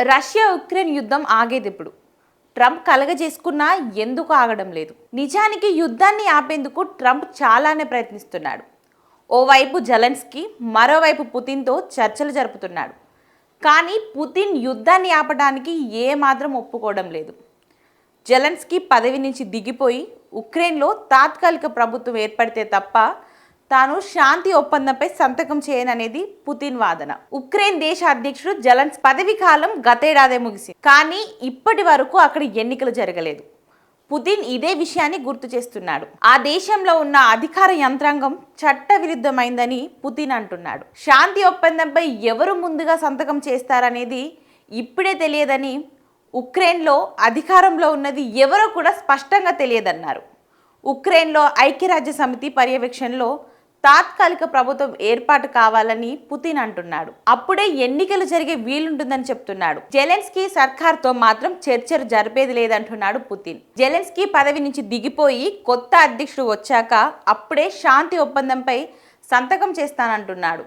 Russia Ukraine యుద్ధం ఆగేదెప్పుడు? Trump కలగజేసుకున్నా ఎందుకు ఆగడం లేదు? నిజానికి యుద్ధాన్ని ఆపేందుకు ట్రంప్ చాలానే ప్రయత్నిస్తున్నాడు. ఓవైపు జలన్స్కి మరోవైపు పుతిన్తో చర్చలు జరుపుతున్నాడు. కానీ పుతిన్ యుద్ధాన్ని ఆపడానికి ఏమాత్రం ఒప్పుకోవడం లేదు. జలెన్స్కి పదవి నుంచి దిగిపోయి ఉక్రెయిన్లో తాత్కాలిక ప్రభుత్వం ఏర్పడితే తప్ప తాను శాంతి ఒప్పందంపై సంతకం చేయననేది పుతిన్ వాదన. ఉక్రెయిన్ దేశ అధ్యక్షుడు జలన్స్ పదవి కాలం గతేడాదే ముగిసింది. కానీ ఇప్పటి వరకు అక్కడ ఎన్నికలు జరగలేదు. పుతిన్ ఇదే విషయాన్ని గుర్తు చేస్తున్నాడు. ఆ దేశంలో ఉన్న అధికార యంత్రాంగం చట్ట విరుద్ధమైందని పుతిన్ అంటున్నాడు. శాంతి ఒప్పందంపై ఎవరు ముందుగా సంతకం చేస్తారనేది ఇప్పుడే తెలియదని ఉక్రెయిన్లో అధికారంలో ఉన్నది ఎవరో కూడా స్పష్టంగా తెలియదన్నారు. ఉక్రెయిన్లో ఐక్యరాజ్య సమితి పర్యవేక్షణలో తాత్కాలిక ప్రభుత్వం ఏర్పాటు కావాలని పుతిన్ అంటున్నాడు. అప్పుడే ఎన్నికలు జరిగే వీలుంటుందని చెప్తున్నాడు. జెలెన్స్కీ సర్కార్తో మాత్రం చర్చలు జరిపేది లేదంటున్నాడు పుతిన్. జెలెన్స్కీ పదవి నుంచి దిగిపోయి కొత్త అధ్యక్షుడు వచ్చాక అప్పుడే శాంతి ఒప్పందంపై సంతకం చేస్తానంటున్నాడు.